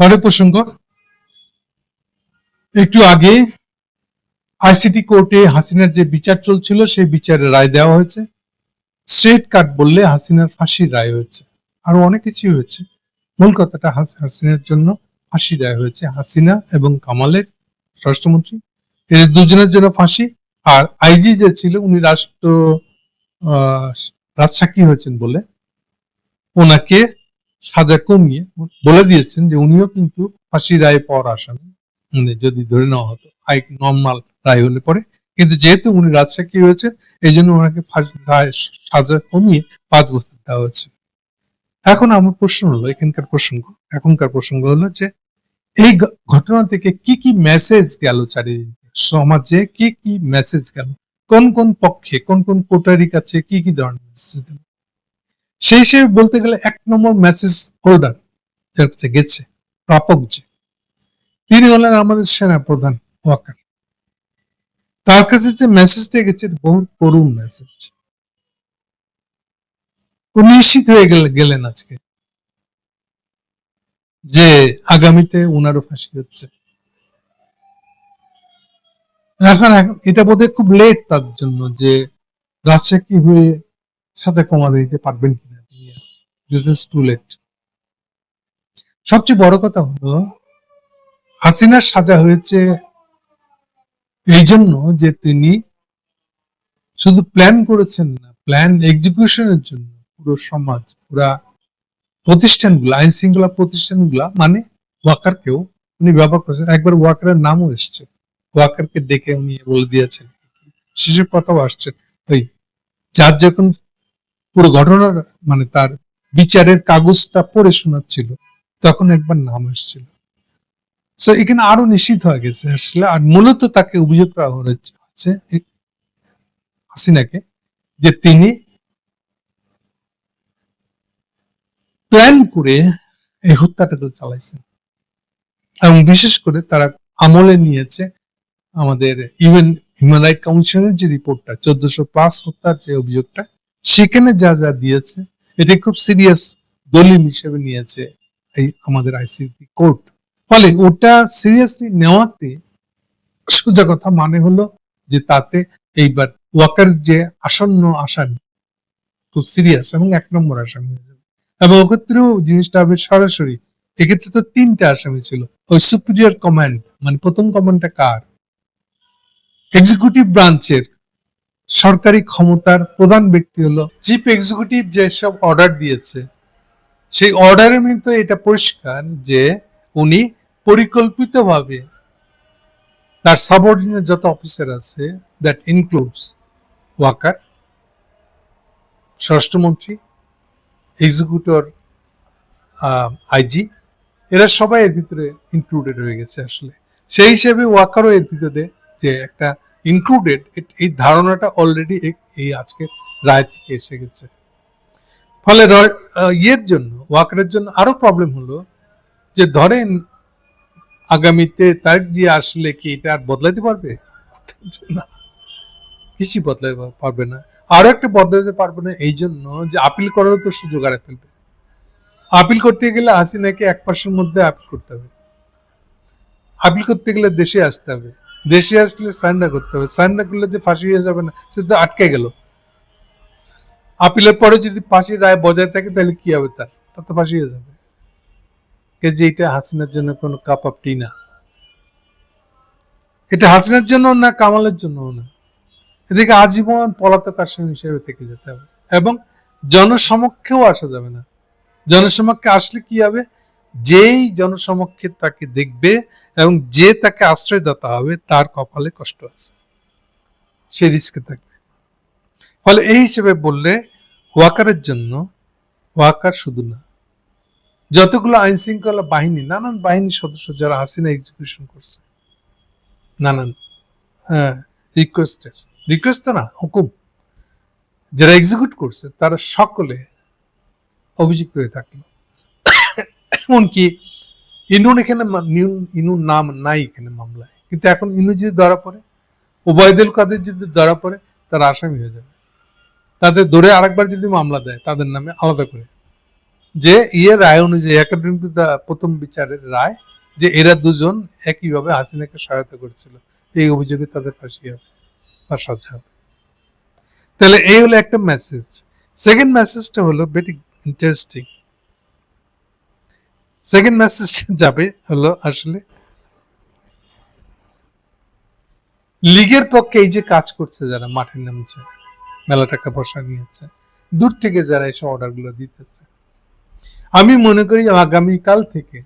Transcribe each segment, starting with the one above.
পরের প্রসঙ্গ। একটু আগে আইসিটি কোর্টে হাসিনার যে বিচার চলছিল, সেই বিচারে রায় দেওয়া হয়েছে। স্ট্রেট কাট বললে হাসিনার ফাঁসির রায় হয়েছে। আরও অনেক কিছুই হয়েছে। মূল কথাটা হাসিনার জন্য ফাঁসি রায় হয়েছে। হাসিনা এবং কামালের স্বরাষ্ট্রমন্ত্রী। এদের দুজনের জন্য ফাঁসি। আর আইজি যে ছিল, উনি রাষ্ট্র রাজসাক্ষী হয়েছেন বলে। ওনাকে সাজা কমিয়ে বলে দিয়েছেন যে উনিও কিন্তু ফাঁসি রায় পাওয়ার আসামি মানে যদি ধরে নেওয়া হতো আই নর্মাল রায় হলে পরে। কিন্তু যেহেতু উনি রাজসাক্ষী হয়েছেন এই জন্য ওনাকে সাজা কমিয়ে পাঁচ বছর দেওয়া হয়েছে। এখন আমার প্রশ্ন হলো, এখানকার প্রসঙ্গ, এখনকার প্রসঙ্গ হলো যে এই ঘটনা থেকে কি কি মেসেজ গেল চারিদিকে? সমাজে কি কি মেসেজ গেল? কোন কোন পক্ষে, কোন কোন কোটারি কাছে কি কি ধরনের মেসেজ গেল? সেই হিসেবে বলতে গেলে এক নম্বর মেসেজ হোল্ডার যার কাছে গেছে, প্রাপক যে, তিনি হলেন আমাদের সেনা প্রধান ওয়াকার। তার কাছে যে মেসেজটা গেছে বহু করুণ মেসেজ নিশ্চিত হয়ে গেলে, গেলেন আজকে। যে আগামীতে উনারও ফাঁসি হচ্ছে। এখন এখন এটা বোধহয় খুব লেট তার জন্য যে রাজশাহী হয়ে সাজা কমাতে দিতে পারবেন কিনা। বিজনেস টু লেট সবচেয়ে বড় কথা হলো, হাসিনার সাজা হয়েছে এই জন্য যে তিনি শুধু প্ল্যান করেছেন না প্ল্যান এক্সিকিউশনের জন্য পুরো সমাজ, পুরা প্রতিষ্ঠানগুলো, আইন শৃঙ্খলা প্রতিষ্ঠানগুলা মানে ওয়াকারকেও উনি ব্যবহার করেছেন। একবার ওয়াকারের নামও এসছে। ওয়াকারকে ডেকে উনি বলে দিয়েছেন সেসব কথাও আসছে। ওই যার যখন পুরো ঘটনার মানে তার বিচারের কাগজটা পড়ে শোনাচ্ছিল। তখন একবার নাম এসেছিল সো এখানে আরও নিশ্চিত হয়ে গেছে আসলে, আর মূলত তাকে অভিযোগ করা হচ্ছে হাসিনাকে যে তিনি প্ল্যান করে এই হত্যাটাকে চালাইছেন। এবং বিশেষ করে তারা আমলে নিয়েছে আমাদের ইভেন হিউম্যান রাইট কমিশনের যে রিপোর্টটা, চোদ্দশো পাঁচ হত্যার যে অভিযোগটা, সেখানে যা যা দিয়েছে এটা খুব সিরিয়াস দলিল হিসেবে নিয়েছে এই আমাদের আইসিটি কোর্ট ফলে ওটা সিরিয়াসলি নেওয়াতে সোজা কথা মানে হলো যে তাতে এইবার ওয়াকার যে আসন্ন আসামি, খুব সিরিয়াস এবং এক নম্বর আসামি হয়ে যাবে। এবং ওক্ষেত্রেও জিনিসটা হবে সরাসরি। এক্ষেত্রে তো তিনটা আসামি ছিল। ওই সুপিরিয়র কমান্ড মানে প্রথম কমান্ডটা কার? এক্সিকিউটিভ ব্রাঞ্চের সরকারি ক্ষমতার প্রধান ব্যক্তি হলো চিফ এক্সিকিউটিভ যেসব অর্ডার দিয়েছে। সেই অর্ডারের মধ্যে এটা পরিষ্কার যে উনি পরিকল্পিতভাবে তার সাবঅর্ডিনেট যত অফিসার আছে দ্যাট ইনক্লুডস ওয়াকার, স্বরাষ্ট্রমন্ত্রী এক্সিকিউটর আইজি, এরা সবাই এর ভিতরে ইনক্লুডেড হয়ে গেছে আসলে। সেই হিসেবে ওয়াকারও এর ভিতরে যে একটা ইনক্লুডেড এই ধারণাটা অলরেডি এই আজকে রায় থেকে এসে গেছে। ফলে ইয়ের জন্য, ওয়াকারের জন্য আরও প্রবলেম হলো যে ধরেন আগামীতে তার যে আসলে কি এটা আর বদলাতে পারবে? না কিছুই বদলাতে পারবে না। আরও একটা বদলাতে পারবে না, এই জন্য যে আপিল করারও তো সুযোগ হারা ফেলবে। আপিল করতে গেলে হাসিনাকে এক মাসের মধ্যে আপিল করতে হবে। আপিল করতে গেলে দেশে আসতে হবে। দেশে আসলে সারেন্ডার করতে হবে। সারেন্ডার করলে যে ফাঁসি হয়ে যাবে না, সে তো আটকে গেল। আপিলের পরে যদি ফাঁসির রায় বজায় থাকে, তাহলে কি হবে তার? তার তো ফাঁসি হয়ে যাবে। কে যে এটা হাসিনার জন্য কোনো কাপ অফ টি না। এটা হাসিনার জন্য না, কামালের জন্য না। এদিকে আজীবন পলাতক আসামি হিসেবে থেকে যেতে হবে। এবং জনসমক্ষেও আসা যাবে না। জনসমক্ষে আসলে কি হবে? যেই জনসমক্ষে তাকে দেখবে এবং যে তাকে আশ্রয়দাতা হবে, তার কপালে কষ্ট আছে। সে রিস্কে থাকবে। ফলে এই হিসেবে বললে, ওয়াকারের জন্য ওয়াকার শুধু না, যতগুলো আইন শৃঙ্খলা বাহিনী, নানান বাহিনীর সদস্য যারা হাসিনা এক্সিকিউশন করছে, নানান হ্যাঁ রিকোয়েস্টের রিকোয়েস্ট তো না, হুকুম, যারা এক্সিকিউট করছে, তারা সকলে অভিযুক্ত হয়ে থাকল। এমনকি ইনুন এখানে ইনুর নাম নাই এখানে মামলায়। কিন্তু এখন ইনু যদি ধরা পড়ে, ওবায়দুল কাদের যদি ধরা পড়ে, তারা আসামি হয়ে যাবে। তাদের ধরে আরেকবার যদি মামলা দেয়, তাদের নামে আলাদা করে। যে ইয়ে রায় অনুযায়ী একাডেমিক প্রথম বিচারের রায়, যে এরা দুজন একইভাবে হাসিনাকে সহায়তা করেছিল, এই অভিযোগে তাদের ফাঁসি হবে বা সাজা হবে। তাহলে এই হলো একটা মেসেজ সেকেন্ড মেসেজটা হলো ভেরি ইন্টারেস্টিং সেকেন্ড মেসেজটা যাবে, হলো আসলে লীগের পক্ষে এই যে কাজ করছে যারা মাঠে নামছে, মেলা টাকা পয়সা নিয়েছে, দূর থেকে যারা এসব অর্ডারগুলো দিতেছে, আমি মনে করি আগামীকাল থেকে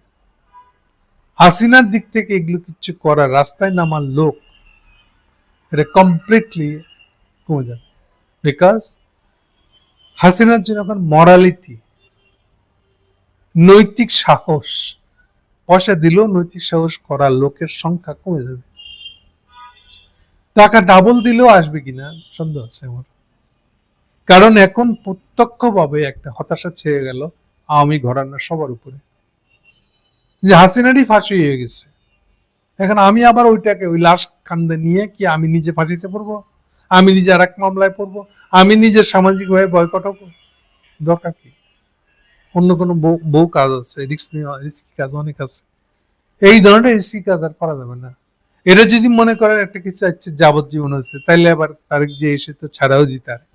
হাসিনার দিক থেকে এগুলো কিছু করার রাস্তায় নামার লোক এটা কমপ্লিটলি কমে যাবে। বিকজ হাসিনার জন্য এখন মরালিটি নৈতিক সাহস। পয়সা দিলেও নৈতিক সাহস করার লোকের সংখ্যা কমে যাবে। টাকা ডাবল দিলেও আসবে কিনা সন্দেহ আছে আমার। কারণ এখন প্রত্যক্ষভাবে একটা হতাশা ছেয়ে গেল আওয়ামী ঘরানার সবার উপরে। যে হাসিনারই ফাঁসি হয়ে গেছে। এখন আমি আবার ওইটাকে ওই লাশ কান্দে নিয়ে কি আমি নিজে ফাঁসিতে পড়ব? আমি নিজে আর এক মামলায় পড়ব? আমি নিজে সামাজিকভাবে বয়কট হব? দরকার কি? অন্য কোনো বউ কাজ আছে, রিস্ক নেওয়া রিস্কি কাজ, অনেক আছে। এই ধরনের রিস্কি কাজ আর করা যাবে না। এটা যদি মনে করেন একটা কিছু আছে যাবজ্জীবন হচ্ছে তাইলে আবার তারেক যে এসে তো ছাড়াও দিতে পারে।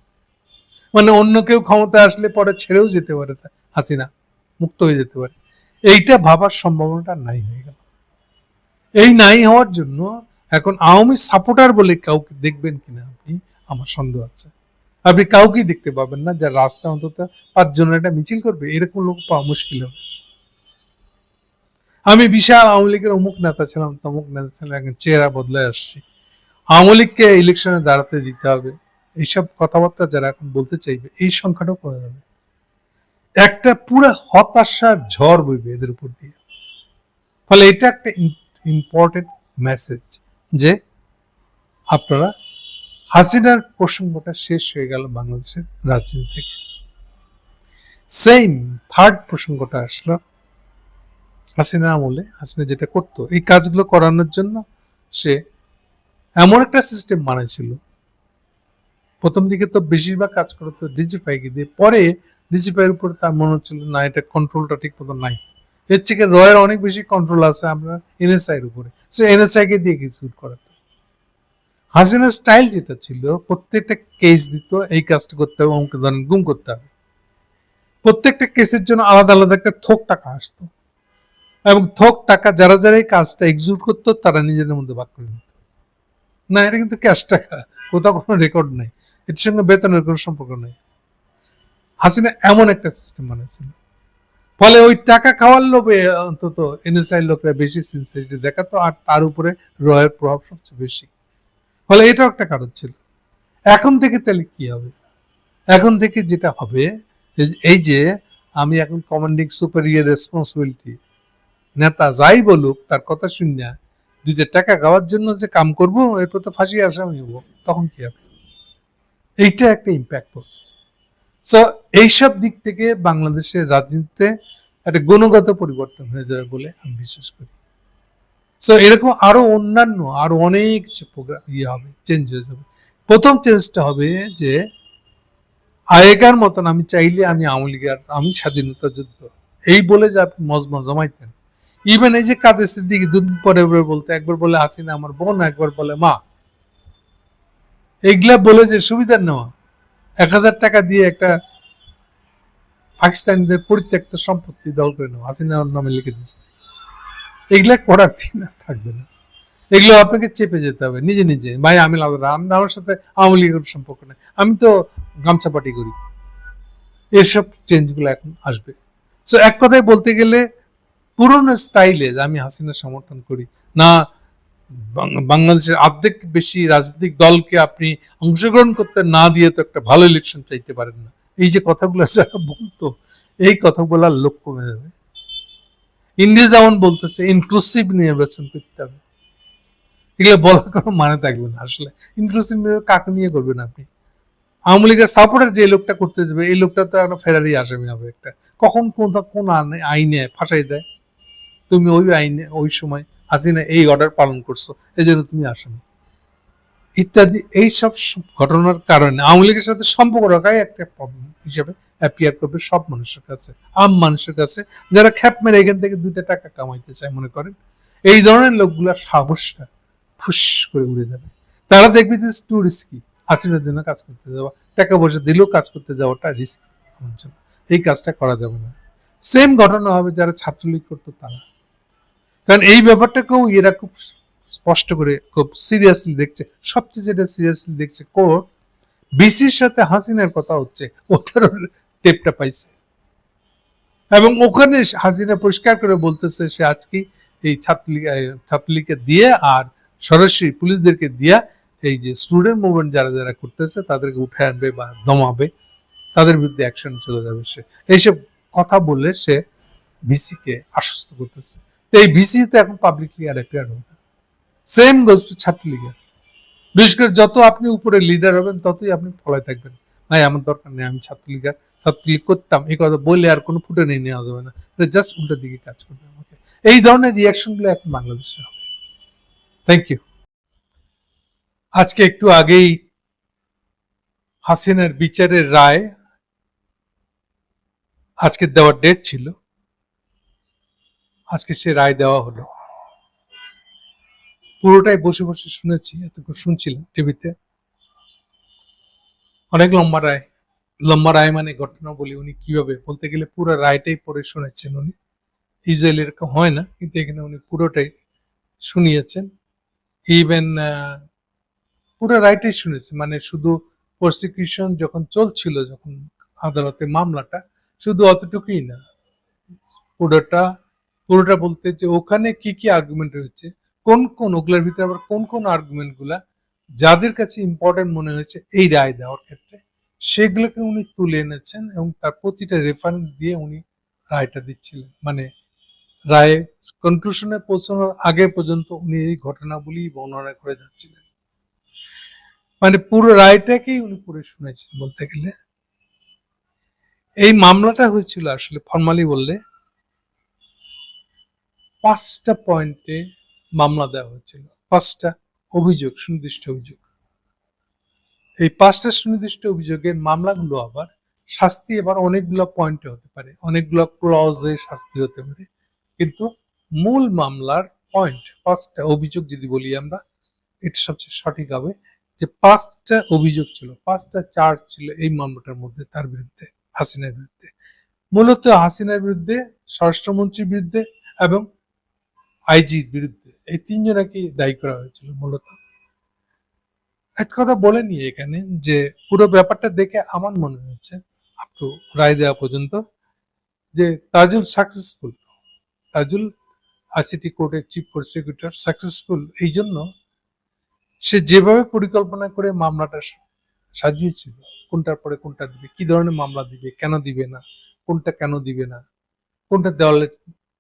মানে অন্য কেউ ক্ষমতা আসলে পরে ছেড়েও যেতে পারে হাসিনা, মুক্ত হয়ে যেতে পারে। এইটা ভাবার সম্ভাবনাটা নাই হয়ে গেল। এই নাই হওয়ার জন্য এখন আওয়ামী সাপোর্টার বলে কাউকে দেখবেন কিনা আপনি, আমার সন্দেহ আছে। আপনি কাউকেই দেখতে পাবেন না, যার রাস্তা অন্তত পাঁচজনের একটা মিছিল করবে, এরকম লোক পাওয়া মুশকিল হবে। আমি বিশাল আওয়ামী লীগের অমুক নেতা ছিলাম, তমুক নেতা ছিলাম, এখন চেহারা বদলে আসছি। আওয়ামী লীগকে ইলেকশনে দাঁড়াতে দিতে হবে। এইসব কথাবার্তা যারা এখন বলতে চাইবে, এই সংখ্যাটাও কমে যাবে। একটা পুরো হতাশার ঝড় বইবে এদের উপর দিয়ে। ফলে এটা একটা ইম্পর্টেন্ট মেসেজ যে আপনারা হাসিনার প্রসঙ্গটা শেষ হয়ে গেল বাংলাদেশের রাজনীতি থেকে। সেম থার্ড প্রসঙ্গটা আসলো হাসিনা আমলে, হাসিনা যেটা করতো, এই কাজগুলো করানোর জন্য সে এমন একটা সিস্টেম বানাইছিল। প্রথম দিকে তো বেশিরভাগ কাজ করতো ডিজিফাইকে দিয়ে, পরে ডিজিফাইয়ের উপরে তার মনে হচ্ছিল, না, এটা কন্ট্রোলটা ঠিক মতো নাই। এর থেকে রয়ের অনেক বেশি কন্ট্রোল আছে আমরা এনএসআই এর উপরে। সে এনএসআই কে দিয়ে কিছু করাতো। হাসিনার স্টাইল যেটা ছিল, প্রত্যেকটা কেস দিত, এই কাজটা করতে হবে, অমুক ধরনের গুম করতে হবে। প্রত্যেকটা কেসের জন্য আলাদা আলাদা একটা থোক টাকা আসতো। এবং থোক টাকা যারা যারা এই কাজটা এক্সিকিউট করতো, তারা নিজেদের মধ্যে ভাগ করে নিত। না, এটা কিন্তু ক্যাশ টাকা, কোথাও কোনো রেকর্ড নেই। এটার সঙ্গে বেতনের কোনো সম্পর্ক নেই। হাসিনা এমন একটা সিস্টেম বানিয়েছিল। ফলে ওই টাকা খাওয়ার লোভে অন্তত এনএসআই লোকরা বেশি সিনসিয়ারিটি দেখাতো, আর তার উপরে রয়ের প্রভাব সবচেয়ে বেশি। ফলে এটাও একটা কারণ ছিল। এখন থেকে তাহলে কি হবে? এখন থেকে যেটা হবে এই- যে আমি এখন কমান্ডিং সুপারিয়ার রেসপন্সিবিলিটি নেতা যাই বলুক, তার কথা শুনে দুইটা টাকা গাওয়ার জন্য যে কাম করব, এরপর তো ফাঁসি আসামি হব, তখন কি হবে? এইটা একটা ইম্প্যাক্ট পড়বে। সো এইসব দিক থেকে বাংলাদেশের রাজনীতিতে একটা গুণগত পরিবর্তন হয়ে যাবে বলে আমি বিশ্বাস করি। সো এরকম আরও অন্যান্য, আরও অনেক ইয়ে হবে প্রথম চেঞ্জটা হবে যে, আগেকার মতন আমি চাইলে আমি আওয়ামী লীগের, আমি স্বাধীনতা যুদ্ধ, এই বলে যে আপনি মজমা জমাইতেন। ইভেন এই যে কাদের সিদ্দিকি, দুদিন পরে বলতে, একবার বলে হাসিনা আমার বোন, একবার বলে মা। এইগুলা বলে যে সুবিধার নেওয়া। এক হাজার টাকা দিয়ে একটা পাকিস্তানিদের পরিত্যক্ত সম্পত্তি দল করে নেওয়া। হাসিনার নামে লিখে দিচ্ছে এগুলা করার দিন থাকবে না। এগুলো আপনাকে চেপে যেতে হবে, নিজে নিজে। ভাই, আমি আমি আমার সাথে আওয়ামী লীগের সম্পর্ক নেই। আমি তো গামছা পার্টি করি। এসব চেঞ্জগুলো এখন আসবে। সো এক কথায় বলতে গেলে, পুরনো স্টাইলে আমি হাসিনা সমর্থন করি, না বাংলাদেশের অর্ধেক বেশি রাজনৈতিক দলকে আপনি অংশগ্রহণ করতে না দিয়ে তো একটা ভালো ইলেকশন চাইতে পারেন না। এই যে কথাগুলো যারা বলতো, এই কথাগুলোর লোক কমে যাবে। ইন্ডিয়া যেমন বলতেছে ইনক্লুসিভ নির্বাচন করতে হবে। এগুলো বলার কোনো মানে থাকবে না আসলে। ইনক্লুসিভ কাকে নিয়ে করবেন আপনি? আওয়ামী লীগের সাপোর্টার যে লোকটা করতে যাবে, এই লোকটা তো একটা ফেরারি আসামি হবে একটা। কখন কোন কোন আইনে ফাঁসাই দেয়? তুমি ওই আইনে, ওই সময় হাসিনা এই অর্ডার পালন করছ, এই জন্য তুমি আসামি ইত্যাদি, এইসব ঘটনার কারণে আওয়ামী লীগের সাথে সম্পর্ক রাখাই একটা প্রবলেম হিসেবে অ্যাপিয়ার করবে সব মানুষের কাছে, আম মানুষের কাছে। যারা খ্যাপ মেরে এখান থেকে দুইটা টাকা কামাইতে চায়, মনে করেন? এই ধরনের লোকগুলা সাহসটা ফুস করে উড়ে যাবে। তারা দেখবে যে টু রিস্কি হাসিনার জন্য কাজ করতে যাওয়া, টাকা পয়সা দিলেও কাজ করতে যাওয়াটা রিস্কি এই কাজটা করা যাবে না। সেম ঘটনা হবে যারা ছাত্রলীগ করতো তারা। কারণ এই ব্যাপারটাকেও এরা খুব স্পষ্ট করে, খুব সিরিয়াসলি দেখছে। সবচেয়ে যেটা সিরিয়াসলি দেখছে কোর্ট বিসির সাথে হাসিনার কথা হচ্ছে ওটার টেপটা পাইছে। এবং ওখানে হাসিনা পরিষ্কার করে বলতেছে সে আজকে এই ছাত্রলীগ আহ, ছাত্রলীগকে দিয়ে আর সরাসরি পুলিশদেরকে দিয়ে এই যে স্টুডেন্ট মুভমেন্ট যারা যারা করতেছে তাদেরকে উঠে আনবে বা দমাবে তাদের বিরুদ্ধে অ্যাকশন চলে যাবে সে। এইসব কথা বলে সে ভিসিকে আশ্বস্ত করতেছে। তো এই ভিসি তো এখন পাবলিকলি আর অ্যাপিয়ার হবে না। সেম গোজ টু ছাত্রলীগের। বিশেষ করে যত আপনি উপরে লিডার হবেন ততই আপনি ফলায় থাকবেন। ভাই আমার দরকার নেই আমি ছাত্রলীগের ছাত্রলীগ করতাম। এই কথা বললে আর কোনো ফুটে নিয়ে নেওয়া যাবে না। জাস্ট উল্টো দিকে কাজ করবে আমাকে। এই ধরনের রিয়াকশনগুলো এখন বাংলাদেশে হবে। থ্যাংক ইউ আজকে একটু আগেই হাসিনার বিচারের রায় আজকে দেওয়ার ডেট ছিল। আজকে সে রায় দেওয়া হলো। পুরোটাই বসে বসে শুনেছি, এতক্ষণ শুনছিলাম টিভিতে। অনেক লম্বা রায়। লম্বা রায় মানে ঘটনা বলি উনি কীভাবে? বলতে গেলে পুরো রায়টাই পড়ে শুনেছেন উনি। ইউজুয়ালি এরকম হয় না, কিন্তু এখানে উনি পুরোটাই শুনিয়েছেন। ইভেন পুরো রায়টাই শুনেছে মানে শুধু প্রসিকিউশন যখন চলছিল, যখন আদালতে মামলাটা, শুধু অতটুকুই না। পুরোটা পুরোটা বলতে যে ওখানে কি কি আর্গুমেন্ট হয়েছে কোন কোন, ওগুলোর ভিতরে আবার কোন কোন আর্গুমেন্টগুলা যাদের কাছে ইম্পর্টেন্ট মনে হয়েছে, এই রায় দেওয়ার ক্ষেত্রে। সেগুলোকে উনি তুলে এনেছেন এবং তার প্রতিটা রেফারেন্স দিয়ে উনি রায়টা দিচ্ছিলেন। মানে রায়ে কনক্লুশনে পৌঁছানোর আগে পর্যন্ত উনি এই ঘটনাগুলি বর্ণনা করে যাচ্ছিলেন। মানে পুরো রায়টাকেই উনি পড়ে শুনেছেন বলতে গেলে। এই মামলাটা হয়েছিল আসলে ফর্মালি বললে, পাঁচটা পয়েন্টে মামলা দেওয়া হয়েছিল। পাঁচটা অভিযোগ, সুনির্দিষ্ট অভিযোগ। এই পাঁচটা সুনির্দিষ্ট অভিযোগের মামলাগুলো আবার শাস্তি এবার অনেকগুলো পয়েন্টে হতে পারে, অনেকগুলো ক্লজে শাস্তি হতে পারে। কিন্তু মূল মামলার পয়েন্ট পাঁচটা অভিযোগ যদি বলি আমরা, এটা সবচেয়ে সঠিক হবে যে পাঁচটা অভিযোগ ছিল, পাঁচটা চার্জ ছিল এই মামলাটার মধ্যে, তার বিরুদ্ধে, হাসিনার বিরুদ্ধে। মূলত হাসিনার বিরুদ্ধে, স্বরাষ্ট্রমন্ত্রীর বিরুদ্ধে এবং আইজির বিরুদ্ধে, এই তিনজনাকে দায়ী করা হয়েছিল মূলত। এক কথা বলে নিয়ে এখানে যে পুরো ব্যাপারটা দেখে আমার মনে হয়েছে আপ রায় দেওয়া পর্যন্ত, যে তাজুল সাকসেসফুল তাজুল আইসিটি কোর্টের চিফ প্রসিকিউটর সাকসেসফুল এই জন্য সে যেভাবে পরিকল্পনা করে মামলাটা সাজিয়েছিল, কোনটার পরে কোনটা দিবে, কি ধরনের মামলা দিবে, কেন দিবে না, কোনটা কেন দিবে না, কোনটা দেওয়ালে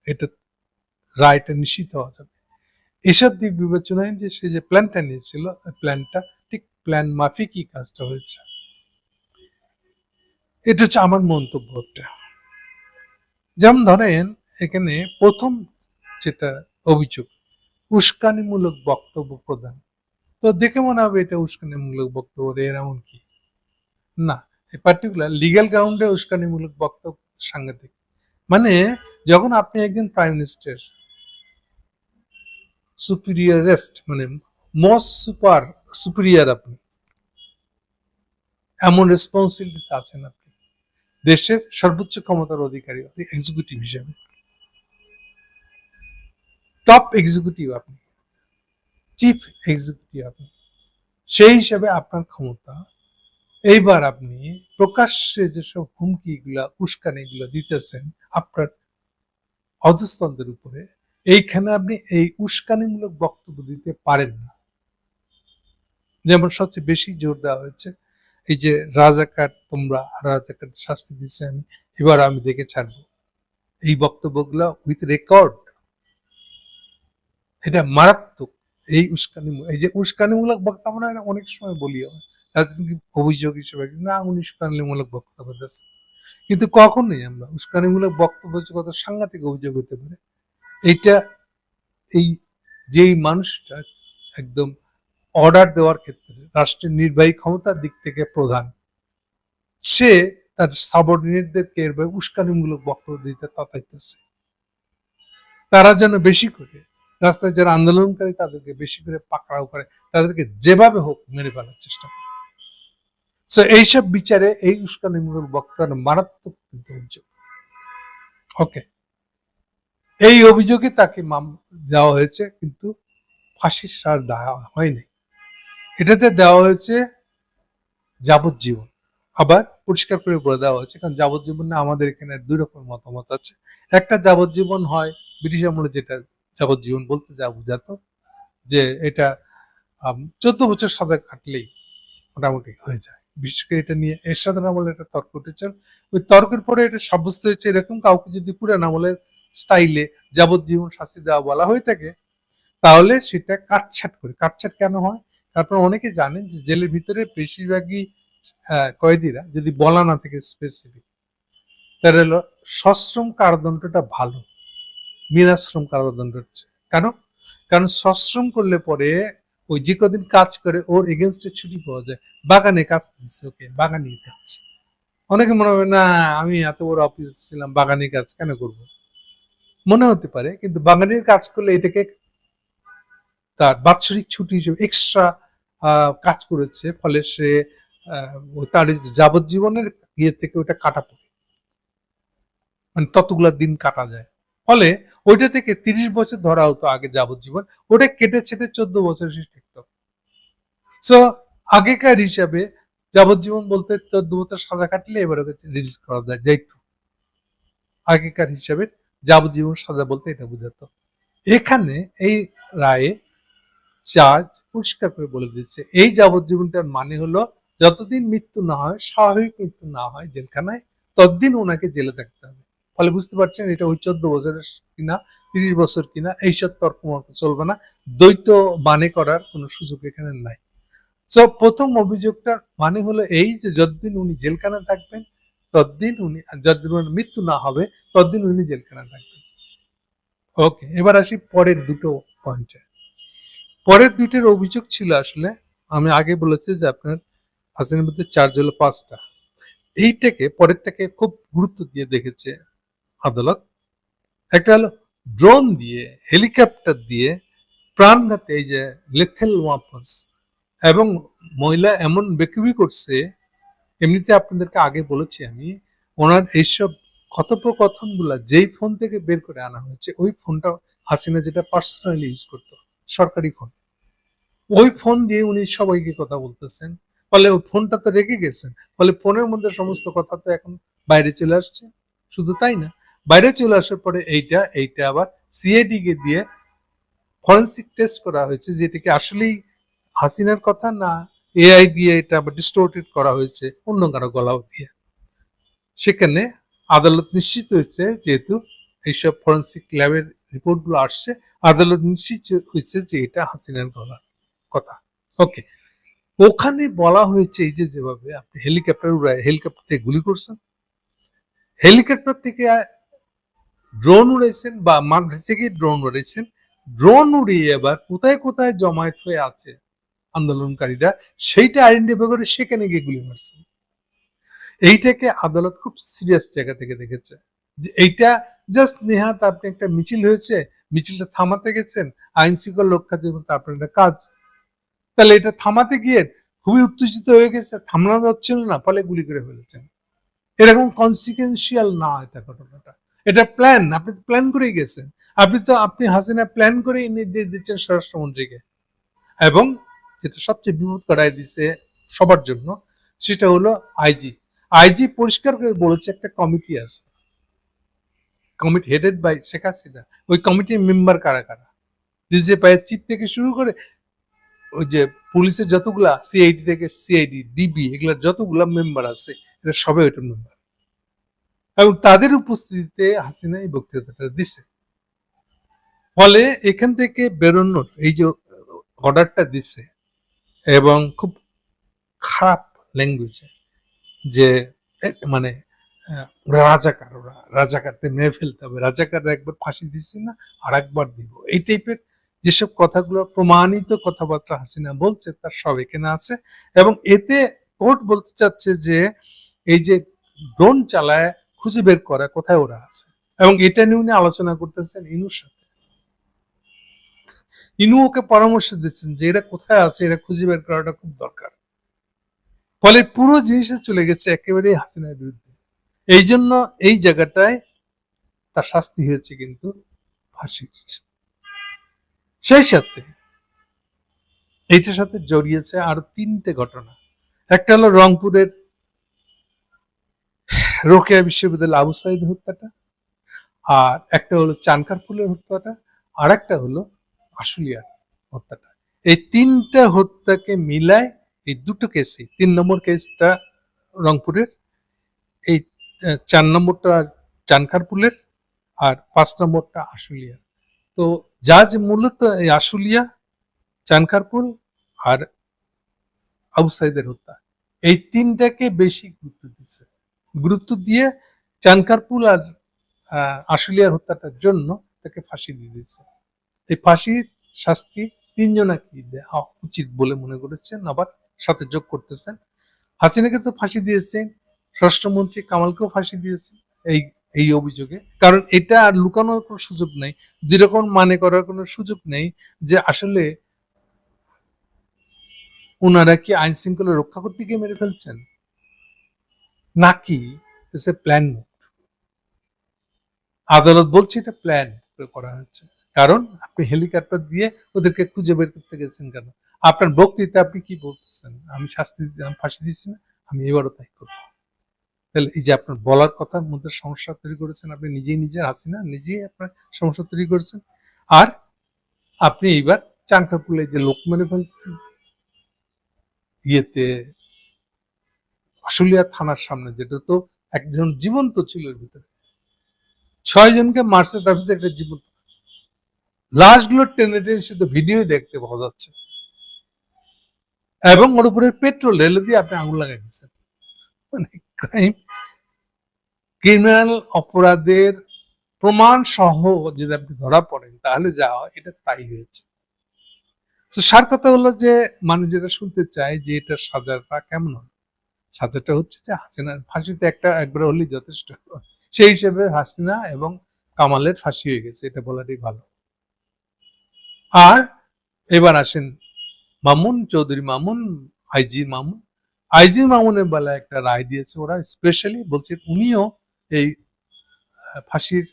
এটা রায়টা নিশ্চিত হওয়া যাবে। এসব দিক বিবেচনায় যে সে যে প্ল্যানটা নিয়েছিল প্ল্যানটা প্ল্যান মাফিকই কাজটা হয়েছে। এটা হচ্ছে আমার মন্তব্যটা যেমন ধরেন, এখানে প্রথম যেটা অভিযোগ, উস্কানিমূলক বক্তব্য প্রদান। তো দেখে মনে হবে এটা উস্কানিমূলক বক্তব্য এর এমন কি? না, এই পার্টিকুলার লিগ্যাল গ্রাউন্ডে উস্কানিমূলক বক্তব্য সাংঘাতিক। মানে যখন আপনি একজন প্রাইম মিনিস্টার সুপিরিয়ারেস্ট মানে মোস্ট সুপার সুপিরিয়ার আপনি। এমন রেসপন্সিবিলিটি আছেন আপনি। দেশের সর্বোচ্চ ক্ষমতার অধিকারী এক্সিকিউটিভ হিসেবে। টপ এক্সিকিউটিভ আপনি। চিফ এক্সিকিউটিভ আপনি। সেই হিসাবে আপনার ক্ষমতা। এইবার আপনি প্রকাশ্যে যেসব হুমকিগুলা, উস্কানিগুলো দিতেছেন আপনার অধস্তন্ত্রের উপরে, এইখানে আপনি এই উস্কানিমূলক বক্তব্য দিতে পারেন না। যেমন সবচেয়ে বেশি জোর দেওয়া হয়েছে, এই যে রাজাকার তোমরা, রাজাকার শাস্তি দিচ্ছে আমি, এবার আমি দেখে ছাড়বো। এই বক্তব্যগুলো উইথ রেকর্ড এটা মারাত্মক। এই উস্কানি, এই যে উস্কানিমূলক বক্তব্য না, এটা অনেক সময় বলি হয়। রাজনৈতিক অভিযোগ হিসেবে না, উনি উস্কানিমূলক বক্তব্য দিচ্ছে কিন্তু কখনোই আমরা উস্কানিমূলক বক্তব্য কত সাংঘাতিক অভিযোগ হতে পারে। এইটা, এই যেই মানুষটা একদম অর্ডার দেওয়ার ক্ষেত্রে রাষ্ট্রের নির্বাহী ক্ষমতার দিক থেকে প্রধান। সে তার সাবঅর্ডিনেটদেরকে এরভাবে উস্কানিমূলক বক্তব্য দিতে তাতাইতেছে। তারা যেন বেশি করে রাস্তায় যারা আন্দোলনকারী তাদেরকে বেশি করে পাকড়াও করে, তাদেরকে যেভাবে হোক মেরে ফেলার চেষ্টা করে। সো এইসব বিচারে এই উস্কানিমূলক বক্তার মারাত্মক কিন্তু অভিযোগ। ওকে এই অভিযোগে তাকে মাম দেওয়া হয়েছে, কিন্তু ফাঁসির সার দেওয়া হয়নি। এটাতে দেওয়া হয়েছে যাবজ্জীবন। আবার পরিষ্কার করে বলে দেওয়া হয়েছে, কারণ যাবজ্জীবন না আমাদের এখানে দুই রকম মতামত আছে। একটা যাবজ্জীবন হয়, ব্রিটিশ আমলে যেটা যাবজ্জীবন বলতে যা বুঝাতো, যে এটা চোদ্দ বছর সাজা কাটলেই মোটামুটি হয়ে যায়। বিশেষ করে এটা নিয়ে এরশাদের আমলে একটা তর্ক উঠেছে। ওই তর্কের পরে এটা সাব্যস্ত হয়েছে, এরকম কাউকে যদি পুরান আমলের স্টাইলে যাবজ্জীবন শাস্তি দেওয়া বলা হয়ে থাকে, তাহলে সেটা কাটছাট করে। কাটছাট কেন হয়? তারপর অনেকে জানেন যে জেলের ভিতরে বেশিরভাগই কয়েদিরা যদি বলা না থাকে স্পেসিফিক তাহলে হলো সশ্রম কারাদণ্ডটা ভালো বিনাশ্রম কারাদণ্ড হচ্ছে। কেন? কারণ সশ্রম করলে পরে ওই যে কদিন কাজ করে, ওর এগেনস্টে ছুটি পাওয়া যায়। বাগানে কাজ দিচ্ছে ওকে বাগানি কাজ। অনেকে মনে হবে না, আমি এত বড় অফিস ছিলাম বাগানি কাজ কেন করব? মনে হতে পারে, কিন্তু বাগানের কাজ করলে এটাকে তার বাৎসরিক ছুটি হিসেবে এক্সট্রা কাজ করেছে, ফলে সে তার যাবজ্জীবনের ইয়ে থেকে ওটা কাটা পড়ে। মানে ততগুলা দিন কাটা যায়। ফলে ওইটা থেকে তিরিশ বছর ধরা হতো আগে যাবজ্জীবন। ওটা কেটে ছেটে চোদ্দ বছর সে টিকত। সো আগেকার হিসাবে যাবজ্জীবন বলতে চোদ্দ বছর সাজা কাটলে এবার ওকে রিলিজ করা যায়, যাইতো। আগেকার হিসাবে যাবজ্জীবন সাজা বলতে এটা বোঝাতো। এখানে এই রায়ে চার্জ পরিষ্কার করে বলে দিচ্ছে এই যাবজ্জীবনটার মানে হলো, যতদিন মৃত্যু না হয়, স্বাভাবিক মৃত্যু না হয় জেলখানায়, ততদিন ওনাকে জেলে থাকতে হবে। ফলে বুঝতে পারছেন, এটা ওই চোদ্দ বছরের কিনা, তিরিশ বছর কিনা এইসব তর্ক চলবে না। দ্বৈত মানে করার কোনো সুযোগ এখানে নাই। সো প্রথম অভিযোগটা মানে হলো এই যে, যতদিন উনি জেলখানা থাকবেন, ততদিন উনি, যতদিন মৃত্যু না হবে, ততদিন উনি জেলখানা থাকবেন। ওকে এবার আসি পরের দুটো পয়েন্টে। পরের দুইটার অভিযোগ ছিল আসলে, আমি আগে বলেছি যে আপনার হাসিনের মধ্যে চার্জ হলো পাঁচটা। এইটাকে, পরেরটাকে খুব গুরুত্ব দিয়ে দেখেছে আদালত। একটা হলো ড্রোন দিয়ে হেলিকপ্টার দিয়ে প্রাণঘাতে এই যে লেথেল ওয়াপন্স এবং মহিলা এমন বেকুবি করছে, এমনিতে আপনাদেরকে আগে বলেছি আমি, ওনার এইসব কথোপকথনগুলা যেই ফোন থেকে বের করে আনা হয়েছে, ওই ফোনটা হাসিনা যেটা পার্সোনালি ইউজ করতো, সরকারি ফোন ওই ফোন দিয়ে উনি সবাইকে কথা বলতেছেন। ফলে ওই ফোনটা তো রেখে গেছেন। ফলে ফোনের মধ্যে সমস্ত কথা তো এখন বাইরে চলে আসছে। শুধু তাই না, বাইরে চলে আসার পরে এইটা এইটা আবার সিআইডি কে দিয়ে ফরেন্সিক টেস্ট করা হয়েছে যেটাকে আসলেই হাসিনার কথা না এআই দিয়ে এটা আবার ডিস্টোর্টেড করা হয়েছে অন্য কারও গলাও দিয়ে? সেখানে আদালত নিশ্চিত হয়েছে যেহেতু এইসব ফরেন্সিক ল্যাবের রিপোর্টগুলো আসছে, আদালত নিশ্চিত হয়েছে যে এটা হাসিনার গলা। কথা। ওকে ওখানে বলা হয়েছে এই যেভাবে আপনি হেলিকপ্টার উড়ায় হেলিকপ্টার থেকে গুলি করছেন। হেলিকপ্টার থেকে ড্রোন উড়াইছেন বা মাঠ থেকে ড্রোন উড়াইছেন। ড্রোন উড়িয়ে এবার কোথায় কোথায় জমায়েত হয়ে আছে আন্দোলনকারীরা, সেইটা আইডেন্টিফাই করে সেখানে গিয়ে গুলি মারছেন এইটাকে আদালত খুব সিরিয়াস জায়গা থেকে দেখেছে। যে এইটা জাস্ট নেহাত আপনি একটা মিছিল হয়েছে, মিছিলটা থামাতে গেছেন, আইন শৃঙ্খলা রক্ষার জন্য তারপরে একটা কাজ তাহলে এটা থামাতে গিয়ে খুবই উত্তেজিত হয়ে গেছে, থামানো যাচ্ছিল না ফলে গুলি করে ফেলেছেন। এরকম কনসিকুয়েন্সিয়াল না এটা ঘটনাটা। এটা প্ল্যান আপনি তো প্ল্যান করেই গেছেন। আপনি তো, আপনি হাসিনা প্ল্যান করেই নির্দেশ দিচ্ছেন স্বরাষ্ট্রমন্ত্রীকে। এবং যেটা সবচেয়ে বিপদ করাই দিছে সবার জন্য, সেটা হলো আইজি। আইজি পরিষ্কার করে বলেছে একটা কমিটি আছে। Committee headed by Sheikh Hasina. ওই কমিটির মেম্বার কারা কারা? ডিজে পায়ের চিফ থেকে শুরু করে ওই যে পুলিশের যতগুলা সিআইডি থেকে সিআইডি ডিবি এগুলার যতগুলা মেম্বার আছে এটা সবাই ওইটার মেম্বার এবং তাদের উপস্থিতিতে হাসিনা এই বক্তৃতাটা দিছে। ফলে এখান থেকে বেরোনোর এই যে অর্ডারটা দিছে, এবং খুব খারাপ ল্যাঙ্গুয়েজে যে মানে রাজাকার, ওরা রাজাকারদের মেরে ফেলতে হবে। রাজাকার একবার ফাঁসি দিচ্ছে না আর একবার দিব। এই টাইপের যেসব কথাগুলো প্রমাণিত কথাবার্তা হাসিনা বলছে, তার সব এখানে আছে। এবং এতে কোর্ট বলতে চাচ্ছে যে, এই যে ড্রোন চালায়, খুঁজে বের করা কোথায় ওরা আছে? এবং এটা নিয়ে উনি আলোচনা করতেছেন ইনুর সাথে। ইনু ওকে পরামর্শ দিচ্ছেন যে, এরা কোথায় আছে, এরা খুঁজে বের করাটা খুব দরকার। ফলে পুরো জিনিসটা চলে গেছে একেবারেই হাসিনার বিরুদ্ধে। এই জন্য এই জায়গাটায় তার শাস্তি হয়েছে কিন্তু ফাঁসির সেই সাথে এইটার সাথে জড়িয়েছে আরও তিনটে ঘটনা। একটা হলো রংপুরের রোকেয়া বিশ্ববিদ্যালয় আবু সাইদ হত্যাটা, আর একটা হলো চানকার ফুলের হত্যাটা আর একটা হলো আশুলিয়ার হত্যাটা। এই তিনটা হত্যাকে মিলায় এই দুটো কেসে তিন নম্বর কেসটা রংপুরের, এই চার নম্বরটা চানখারপুলের আর পাঁচ নম্বরটা আশুলিয়ার। তো জাজ মূলত আশুলিয়া চানকারপুল আর আবু হত্যা। এই তিনটাকে বেশি গুরুত্ব দিচ্ছে গুরুত্ব দিয়ে চানকারপুল আর আশুলিয়ার হত্যাটার জন্য তাকে ফাঁসি দিয়ে দিচ্ছে এই ফাঁসির শাস্তি তিনজনাকে দেওয়া উচিত বলে মনে করেছেন, আবার সাথে যোগ করতেছেন। হাসিনাকে তো ফাঁসি দিয়েছেন, স্বরাষ্ট্রমন্ত্রী কামালকেও ফাঁসি দিয়েছেন। এই এই অভিযোগে। কারণ এটা আর লুকানোর কোনো সুযোগ নেই যেরকম মানে করার কোনো সুযোগ নেই যে আসলে ওনারা কি আইন শৃঙ্খলা রক্ষা করতে গিয়ে মেরে ফেলছেন? নাকি প্ল্যান আদালত বলছে এটা প্ল্যান করা হয়েছে কারণ আপনি হেলিকপ্টার দিয়ে ওদেরকে খুঁজে বের করতে গেছেন কেন? আপনার বক্তৃতা আপনি কি বলতেছেন? আমি শাস্তি ফাঁসি দিচ্ছি না, আমি এবারও তাই করব। তাহলে এই যে আপনার বলার কথার মধ্যে সমস্যা তৈরি করেছেন আপনি নিজেই, নিজের হাসিনা, নিজেই আপনার সমস্যা তৈরি করেছেন। আর আপনি এইবার চানকারপুলে যে লোক মেরে ফেলছেন ইয়েতে, আশুলিয়া থানার সামনে, যেটা তো একজন জীবন্ত ছিল এর ভিতরে। ছয় জনকে মারছে, তার ভিতরে একটা জীবন্ত। লাশগুলো টেনে টেনে শুধু ভিডিও দেখতে পাওয়া যাচ্ছে। এবং ওর উপরে পেট্রোল ঢেলে দিয়ে আপনি আঙুল লাগাই দিচ্ছেন। মানে ক্রাইম, ক্রিমিনাল অপরাধের প্রমাণ সহ যদি আপনি ধরা পড়েন, তাহলে যা এটা তাই হয়েছে। তো সার কথা হলো যে, মানুষ যেটা শুনতে চায় যে, এটা সাজাটা কেমন হলো সাজাটা হচ্ছে যে, হাসিনার ফাঁসিতে একটা একবার হলেই যথেষ্ট। সেই হিসেবে হাসিনা এবং কামালের ফাঁসি হয়ে গেছে, এটা বলাটাই ভালো। আর এবার আসেন মামুন চৌধুরী মামুন, আইজি মামুন। আইজি মামুনের বেলায় একটা রায় দিয়েছে ওরা স্পেশালি বলছে উনিও এই ফাঁসির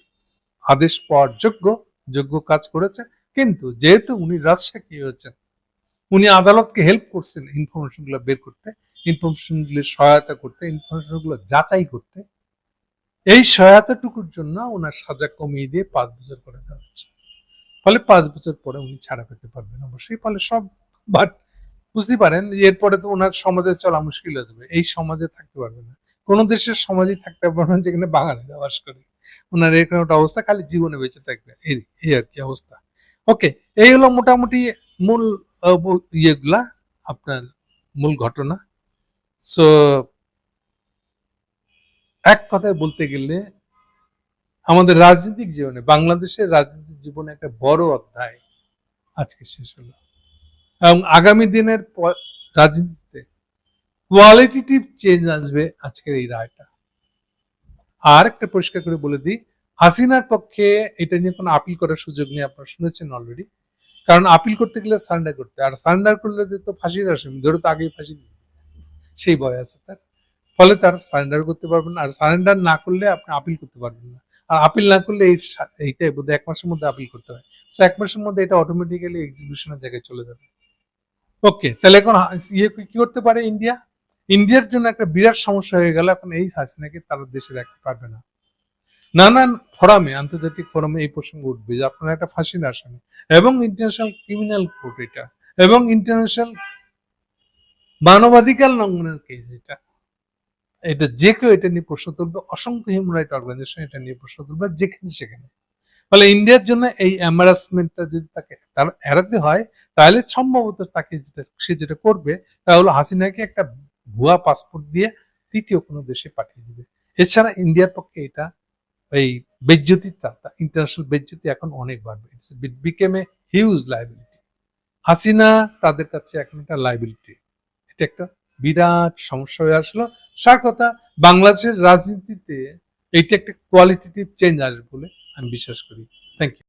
আদেশ পাওয়ার যোগ্য যোগ্য কাজ করেছে। কিন্তু যেহেতু উনি রাজসাক্ষী হয়েছেন, উনি আদালতকে হেল্প করছেন ইনফরমেশনগুলো বের করতে ইনফরমেশনগুলো সহায়তা করতে ইনফরমেশনগুলো যাচাই করতে, এই সহায়তাটুকুর জন্য ওনার সাজা কমিয়ে দিয়ে পাঁচ বছর করে দেওয়া হচ্ছে। ফলে পাঁচ বছর পরে উনি ছাড়া পেতে পারবেন অবশ্যই, ফলে সব বাট বুঝতে পারেন, এরপরে তো ওনার সমাজে চলা মুশকিল হয়ে যাবে। এই সমাজে থাকতে পারবে না। কোন দেশের সমাজেই থাকতে পারবে না যেখানে বাঙালিরা বাস করে। ওনার এরকম একটা অবস্থা, খালি জীবনে বেঁচে থাকবে। এই এই আর কি অবস্থা। ওকে, এই হলো মোটামুটি মূল ইয়েগুলা, আপনার মূল ঘটনা। সো এক কথায় বলতে গেলে, আমাদের রাজনৈতিক জীবনে, বাংলাদেশের রাজনৈতিক জীবনে একটা বড় অধ্যায় আজকে শেষ হলো। এবং আগামী দিনের রাজনীতিতে কোয়ালিটিটিভ চেঞ্জ আসবে আজকের এই রায়টা। আর একটা পরিষ্কার করে বলে দিই, হাসিনার পক্ষে এটা নিয়ে কোনো আপিল করার সুযোগ নেই, আপনারা শুনেছেন অলরেডি কারণ আপিল করতে গেলে সারেন্ডার করতে আর সারেন্ডার করলে তো ফাঁসির আসামি ধরো তো আগেই ফাঁসি সেই ভয় আছে তার। ফলে তার সারেন্ডার করতে পারবেন আর সারেন্ডার না করলে আপনি আপিল করতে পারবেন না। আর আপিল না করলে এই এইটাই বোধ এক মাসের মধ্যে আপিল করতে হয়। সো এক মাসের মধ্যে এটা অটোমেটিক্যালি এক্সিকিউশনের জায়গায় চলে যাবে। ওকে তাহলে এখন ইয়ে কি করতে পারে ইন্ডিয়া ইন্ডিয়ার জন্য একটা বিরাট সমস্যা হয়ে গেল, এখন এই হাসিনাকে তারা দেশে রাখতে পারবে না। নানান ফোরামে, আন্তর্জাতিক ফোরামে এই প্রসঙ্গ উঠবে যে আপনারা একটা ফাঁসির আসামি এবং ইন্টারন্যাশনাল ক্রিমিনাল কোর্ট এটা, এবং ইন্টারন্যাশনাল মানবাধিকার লঙ্ঘনের কেস এটা। এটা যে কেউ এটা নিয়ে প্রশ্ন তুলবে, অসংখ্য হিউম্যান রাইট অর্গানাইজেশন এটা নিয়ে প্রশ্ন তুলবে, যেখানে সেখানে। ফলে ইন্ডিয়ার জন্য এই এম্বারাসমেন্টটা যদি তাকে তার এড়াতে হয়, তাহলে সম্ভবত তাকে যেটা, সে যেটা করবে, তা হলো হাসিনাকে একটা ভুয়া পাসপোর্ট দিয়ে তৃতীয় কোনো দেশে পাঠিয়ে দিবে। এছাড়া ইন্ডিয়ার পক্ষে এটা এই বেজ্জতি ইন্টারন্যাশনাল বেজ্জতি এখন অনেক বাড়বে। It's become a huge liability Hasina তাদের কাছে এখন একটা লাইবিলিটি এটা একটা বিরাট সমস্যা হয়ে আসলো। সার কথা, বাংলাদেশের রাজনীতিতে এইটা একটা কোয়ালিটেটিভ চেঞ্জ আসবে বলে আমি বিশ্বাস করি। Thank you